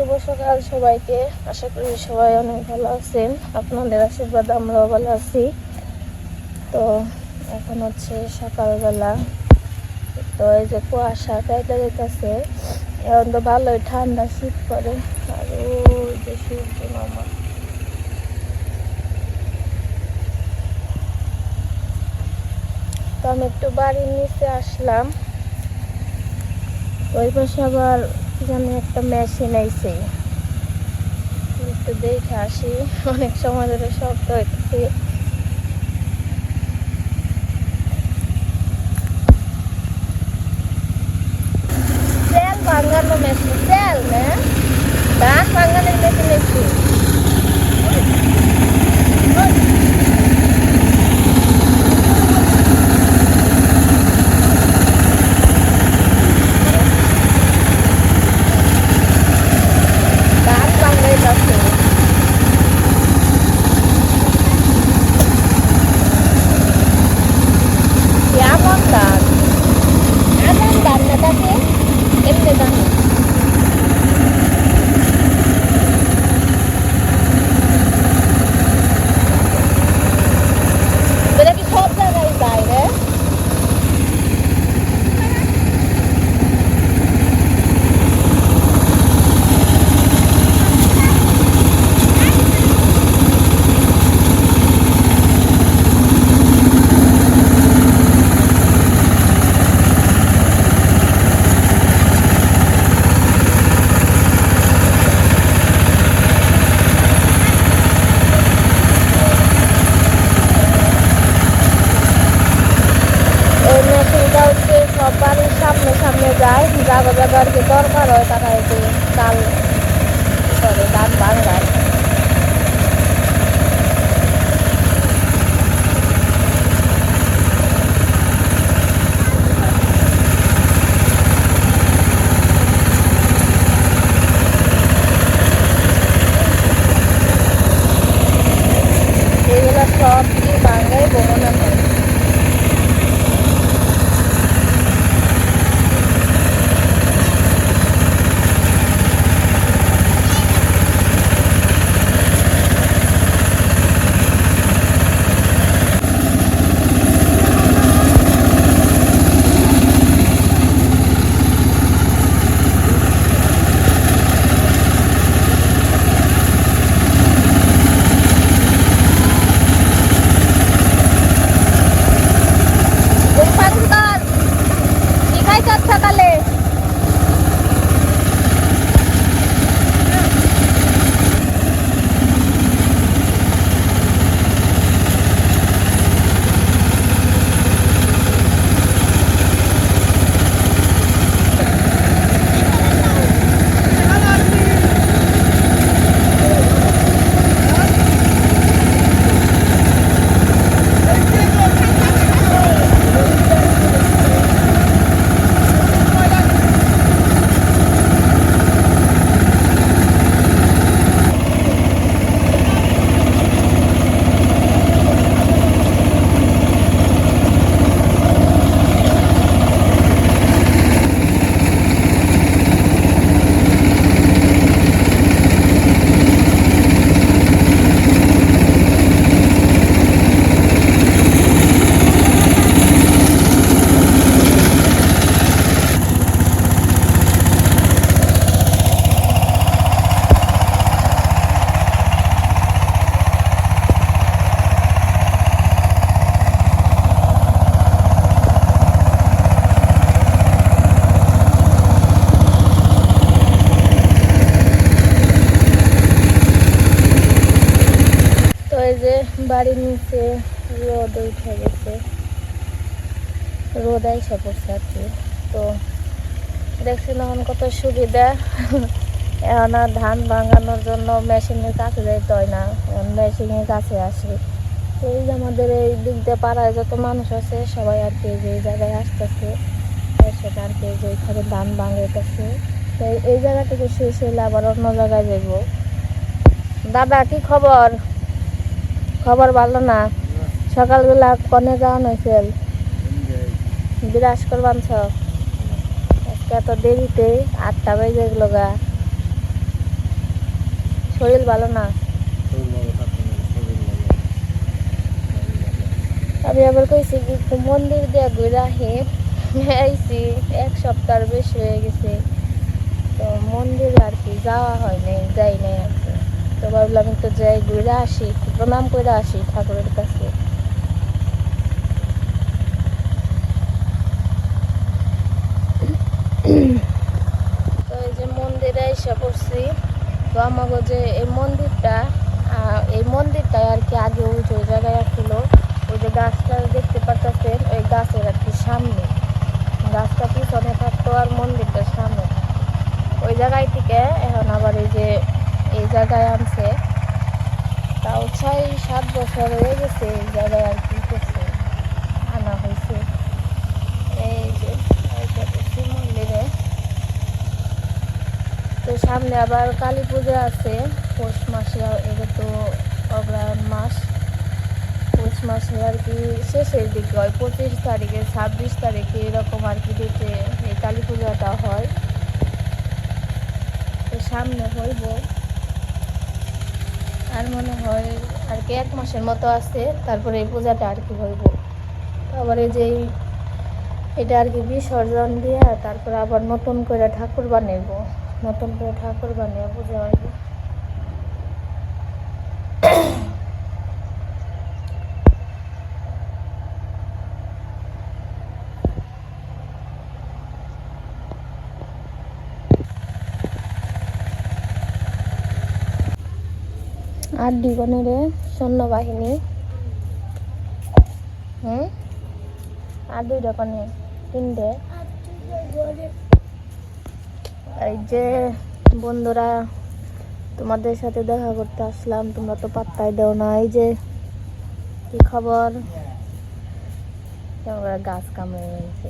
শুভ সকাল সবাইকে। আশা করি সবাই অনেক ভালো আছেন। আপনাদের আশীর্বাদ আমরাও ভালো আছি। তো এখন হচ্ছে সকালবেলা। তো এই যে কুয়াশা কাইটা যেতেছে এখন তো ভালোই ঠান্ডা, শীত পড়ে। আর ওই যে সূর্য মামা তো আমি একটু বাড়ির নিচে আসলাম। ওই পাশে আবার জানি একটা মেশিন আইছে। একটু দেখে আসি, অনেক সময় ধরে শব্দ হচ্ছে তেল ভাঙানো মেশিন তেল না? ধান ভাঙানোর মেশিন আইছে। বাড়ির নিচে রোদ উঠে গেছে। রোদ আইসা পড়ছে আর কি তো দেখছেন এখন কত সুবিধা। এখন আর ধান ভাঙানোর জন্য মেশিনের কাছে যেতে হয় না। এখন মেশিনের কাছে আসে। এই যে আমাদের এই দিক দিয়ে পাড়ায় যত মানুষ আছে, সবাই আর কি যে জায়গায় আসতেছে সেটা আর কি যে এখানে ধান ভাঙাইতেছে। তো এই- জায়গা থেকে শেষ হলে আবার অন্য জায়গায় যাব দাদা, কি খবর? খবর ভালো না। সকালবেলা কনে যাওয়ান হয়েছিল বিরাজ করবান আজকে এত দেরিতে আটটা বেজে গেল গা। শরীর ভালো না? আমি আবার কইছি কি মন্দির দিয়ে ঘুরে আহি। এক সপ্তাহ বেশি হয়ে গেছে। তো মন্দির আর কি যাওয়া হয় নাই, যাই নাই তো ভাবলাম একটু যাই, ঘুরে আসি প্রণাম করে আসি ঠাকুরের কাছে। তো এই যে মন্দিরে এসে পড়ছি। তো আমাকে যে এই মন্দিরটা এই মন্দিরটা আর কি আগে ওই যে জায়গায় ছিল ওই যে গাছটা দেখতে পাচ্ছেন ওই গাছের আর কি সামনে। গাছটা পিছনে থাকতো আর মন্দিরটার সামনে। ওই জায়গায় থেকে এখন আবার এই যে এই জায়গায় আনছে। তাও ছয়, সাত বছর হয়ে গেছে এই জায়গায় আর কি করছে। আনা হয়েছে। এই যে মন্দিরে। তো সামনে আবার কালী পূজা আছে। পৌষ মাসে এটা তো অগ্রহায়ণ মাস। পৌষ মাসে আর কি শেষের দিকে হয়। পঁচিশ তারিখে, ছাব্বিশ তারিখে এরকম আর কি ডেটে এই কালী পূজাটা হয়। তো সামনে হইব। আর মনে হয় আর কি এক মাসের মতো আছে, তারপরে এই পূজাটা আর কি হইব। তারপরে যে এটা আর কি বিসর্জন দিয়ে, তারপরে আবার নতুন করে ঠাকুর বানাইব, নতুন করে ঠাকুর বানিয়ে পূজা হইব আর ডিগনের সৈন্যবাহিনী। হুম? আর দুইটা কনে তিনটে। এই যে বন্ধুরা, তোমাদের সাথে দেখা করতে আসলাম, তোমরা তো পাত্তাই দাও না। এই যে, কি খবর? গাছ কামড়ে রয়েছে।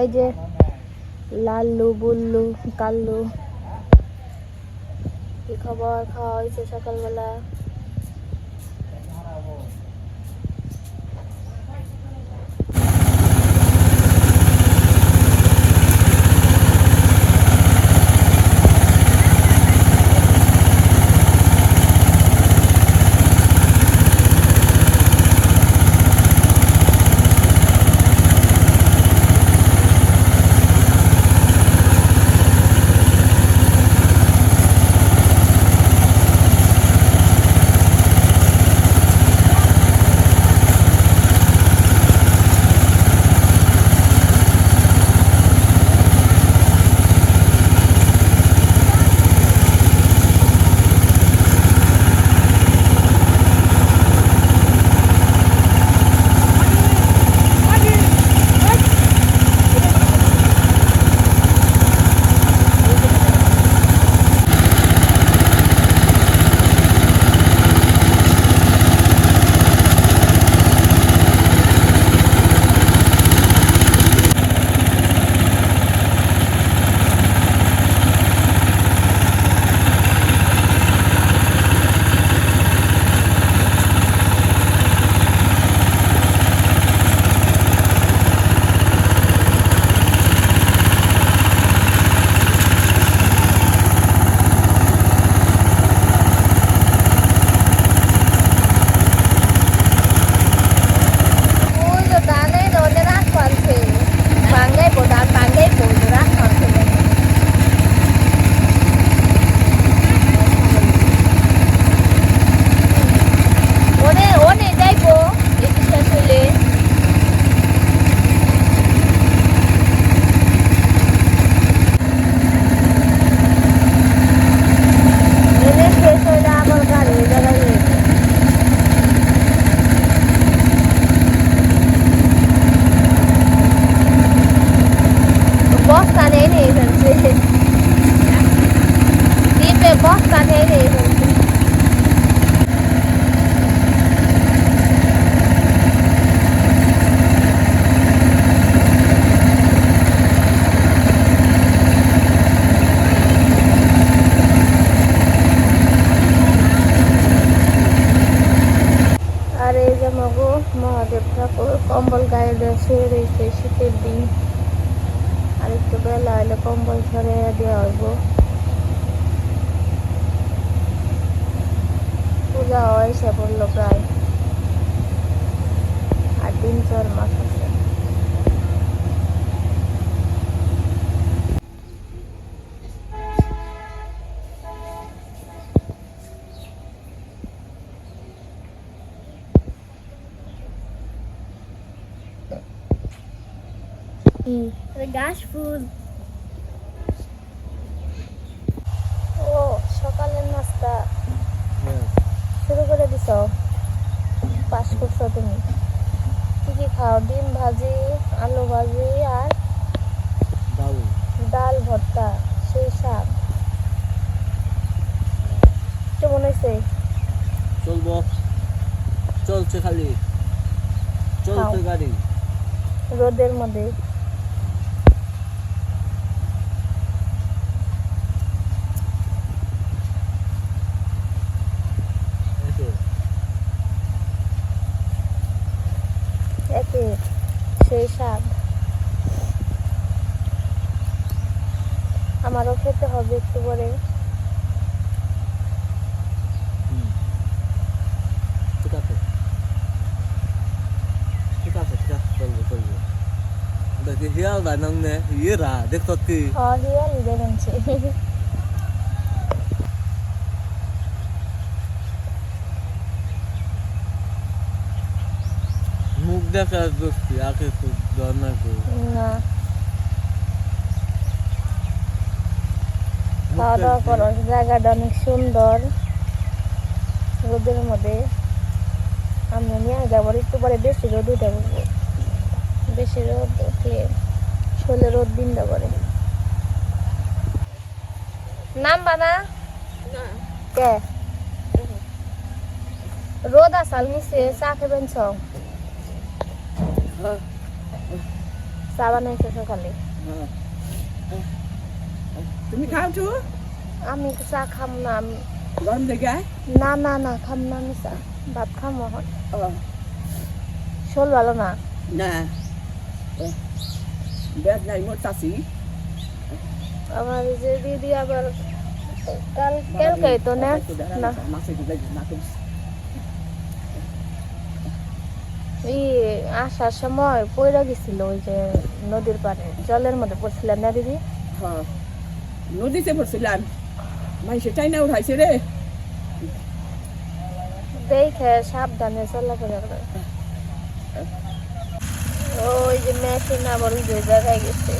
এই যে লাল্লু বুল্লু কাল্লু। কি খবর খাওয়া হয়েছে সকালবেলা। বেলা হলে কম্বল ছড়ে দেওয়া হইব। পূজা হয় সে বলল প্রায় আর তিন চার মাস আছে গাছ ফুল। ও সকালের নাস্তা। শুরু করে দিছ? পাস করছ তুমি। কি কি খাও? ডিম ভাজি আলু ভাজি আর ডাল। ভর্তা সেই শাক। কেমন হয়েছে? চলবো। চলছে খালি। চলছে। গাড়ি। রোদের মধ্যে এসে একে সেই শাক। আমারও খেতে হবে একটু পরে। হুম। ঠিক আছে। ঠিক আছে ঠিক আছে চলবো চলবো। দেখি হিয়াল দা নং নে ইয়েরা দেখতো কি হরিয়াল দেখেছি মুখ দেখা দোস্তি আগে তো জানা তো না। খাওয়া দাওয়া করো জায়গাটা অনেক সুন্দর। রোদের মধ্যে আমি নিয়ে যাব একটু পরে বেশি রোদ উঠে বলব বেশি রোদ উঠে শোলে রোদ দিন করে। নাম বানা কে? রোদ আসাল নিচে চা খেবেন ছ চা বানাইছে সকালে তুমি খাও আমি তো চা খাম না আমি গরম দেখে না না না খাম না আমি চা ভাত খাম এখন শোল ভালো না না বেদ নাই মোর চাষি আমার যে দিদি আবার কাল কালকে তো না না মাছে দিলে নাকে এই আসার সময় পয়রা গেছিল ওই যে নদীর পাড়ে জলের মধ্যে পড়ছিলাম না দিদি? হ্যাঁ নদীতে পড়ছিলাম। মাই সেটাই না উঠাইছে রে। দেখে সাবধানে চলাফেরা করে। ওই যে মেশিন আবার ওই জায়গায় গেছে।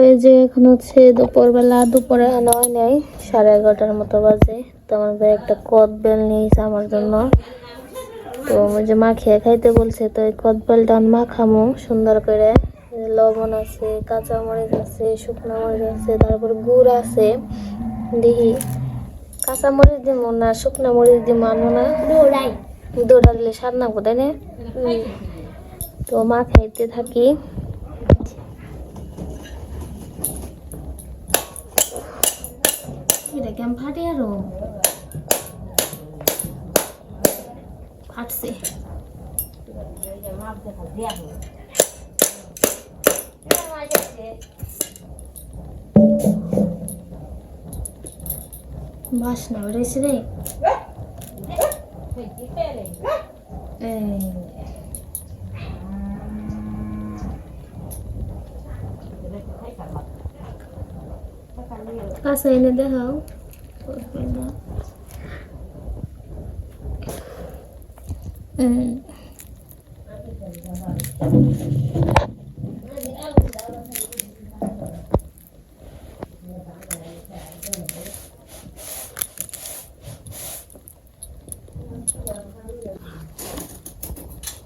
এই যে এখন হচ্ছে দুপুরবেলা দুপুরে নয় নেই সাড়ে এগারোটার মতো বাজে। তো আমার ভাই একটা কদ বেল নিয়েছে আমার জন্য। তো ওই যে মা খেয়ে খাইতে বলছে তো এই কদ বেলটা আমি মাখামো সুন্দর করে। লবণ আছে কাঁচা মরিচ আছে শুকনো মরিচ আছে তারপর গুড় আছে। দেখি কাঁচা মরিচ দিব না শুকনো মরিচ দিব আনো না? দৌড়াই। দৌড়ালে সার না কোথায় না? তো মা খাইতে থাকি। কেমন ফাটে আরও? ফাটছে। বাসনা বেড়েছে রে কাছে এনে দেখাও। হুম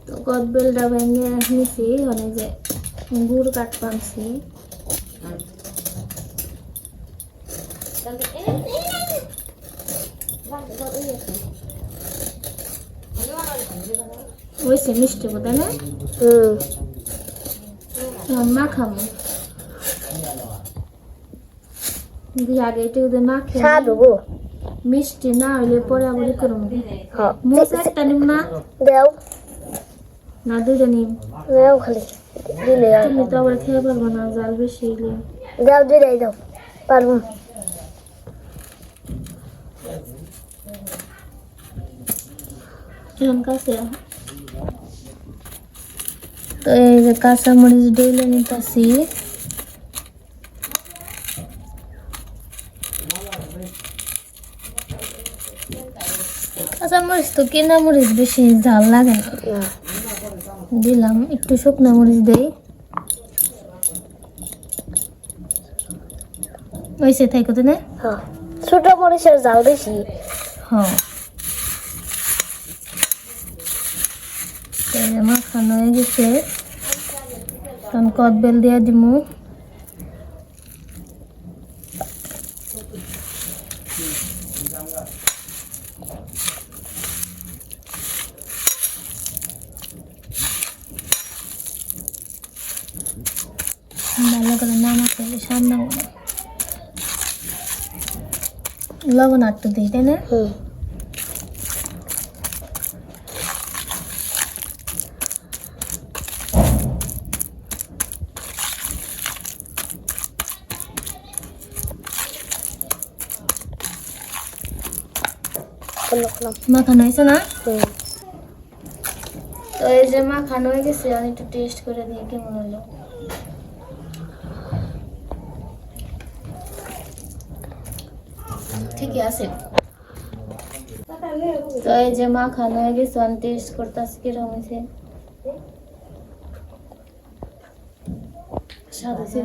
তো গদবেলটা ভেঙে নিছি মানে যে গুড় কাট পানছি ওইসে মিষ্টি বোধ না? হুম। মাখামো দিয়ে আগে যদি মাখে স্বাদ হব মিষ্টি না হইলে পরে আবার করুন হ্যাঁ। মোচ একটা নিম না? দেও। না দুইটা নিম। দেও খালি। দিলে তুমি তো আবার খেয়ে পারব না জাল বেশি দেও দিলেই দাও। পারব কেমন কাছে তো এই যে কাঁচামরিচ ডেলে নিতেছি কাঁচামরিচ তো কেনা মরিচ বেশি ঝাল লাগে না দিলাম একটু শুকনো মরিচ দেই ওইসে থাই কত না ছোট মরিচের জাল বেশি হ্যাঁ এই যে গেছে তখন কদবেল দিয়ে দিমু ভালো করে নামাতে সামনে। লবণ আটটু দিই তাই না? খোলো খোলো মাখানো হয়েছে না? তো এই যে মাখানো হয়ে গেছে আমি একটু টেস্ট করে দিয়ে কেমন হলো। ঠিকই আছে। তো এই যে মাখানো হয়ে গেছে আমি টেস্ট করতেছি কীরকম হয়েছে। স্বাদ হয়েছে